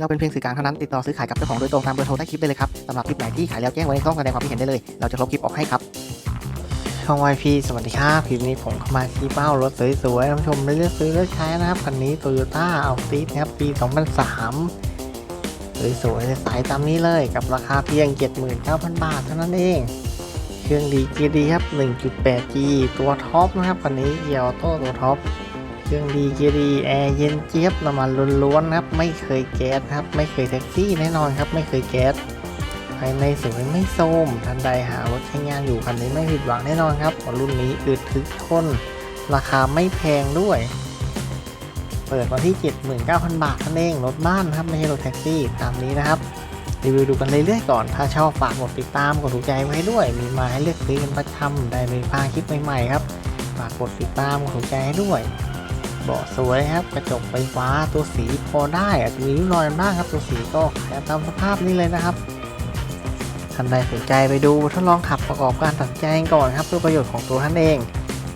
เราเป็นเพียงสื่อกลางเท่านั้นติดต่อซื้อขายกับเจ้าของโดยตรงตามเบอร์โทรใต้คลิปได้เลยครับสำหรับคลิปไหนที่ขายแล้วแจ้งไว้ในช่องแสดงความคิดเห็นได้เลย เราจะลบคลิปออกให้ครับช่อง YP สวัสดีครับคลิปนี้ผมเข้ามาที่เป้ารถสวยๆท่านผู้ชมได้เลือกซื้อเลือกใช้นะครับคันนี้ Toyota a l t i s นะครับปี 2003 สวยๆสายตามนี้เลยกับราคาเพียง 79,000 บาทเท่านั้นเองเครื่องดีเกียร์ดีครับ 1.8G ตัวท็อปนะครับคันนี้เกียร์ออโต้ตัวท็อป เครื่องดีเกียร์ดีแอร์เย็นเจี๊ยบน้ำมันล้วนๆนครับ ไม่เคยแก๊สครับ ไม่เคยแท็กซี่แน่นอนครับ ไม่เคยแก๊สภายในสวยไม่โทมทันใดหารถใช้งานอยู่คันนี้ไม่ผิดหวังแน่นอนครับรุ่นนี้อึดทึกทน ราคาไม่แพงด้วย เปิดวันที่ 79,000 บาทนั่นเองรถบ้านครับไม่ใช่รถแท็กซี่ตามนี้นะครับรีวิวดูกันเรื่อยๆก่อน ถ้าชอบฝากกดติดตามกดถูกใจไว้ให้ด้วย มีมาให้เลือกซื้อกันประจำได้ไม่พลาดคลิปใหม่ๆครับ ฝากกดติดตามกดถูกใจให้ด้วย เบาะสวยครับ กระจกไฟฟ้าตัวสีพอได้อาจจะมีริ้วรอยบ้างครับ ตัวสีก็ขายตามสภาพนี้เลยนะครับท่านใดสนใจไปดูทดลองขับประกอบการตัดใจก่อนครับ เพื่อประโยชน์ของตัวท่านเอง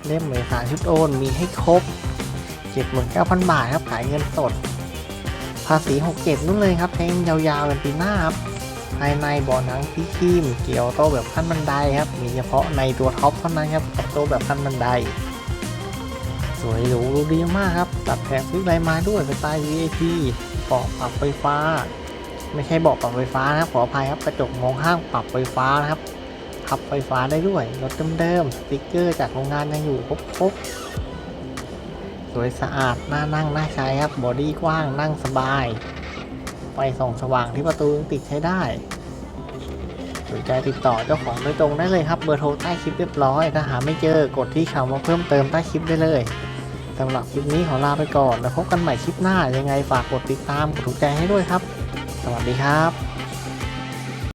เล่มเอกสารชุดโอนมีให้ครบ 79,000 บาทครับขายเงินสด ภาษี67นู่นเลยครับใช้ยาวๆเป็นปีหน้าครับภายในเบาะหนังสีครีม เกี่ยวโตแบบขั้นบันไดครับ มีเฉพาะในตัวท็อปเท่านั้นครับกับโตแบบขั้นบันได วยหรูดูดีมากครับ ตัดแถบฟิกไลมาด้วยสไตล์ VIP เบาะปรับไฟฟ้า ไม่ใช่เบาะปรับไฟฟ้านะครับขออภัยครับกระจกมองข้างปรับไฟฟ้านะครับขับไฟฟ้าได้ด้วยรถเดิมๆสติ๊กเกอร์จากโรงงานยังอยู่ครบๆสวยสะอาดน่านั่งน่าใช้ครับบอดี้กว้างนั่งสบายไฟส่องสว่างที่ประตูติดใช้ได้สนใจติดต่อเจ้าของโดยตรงได้เลยครับ เบอร์โทรใต้คลิปเรียบร้อย ถ้าหาไม่เจอกดที่คำว่าเพิ่มเติมใต้คลิปได้เลย สำหรับคลิปนี้ขอลาไปก่อน แล้วพบกันใหม่คลิปหน้ายังไงฝากกดติดตามกดถูกใจให้ด้วยครับ สวัสดีครับ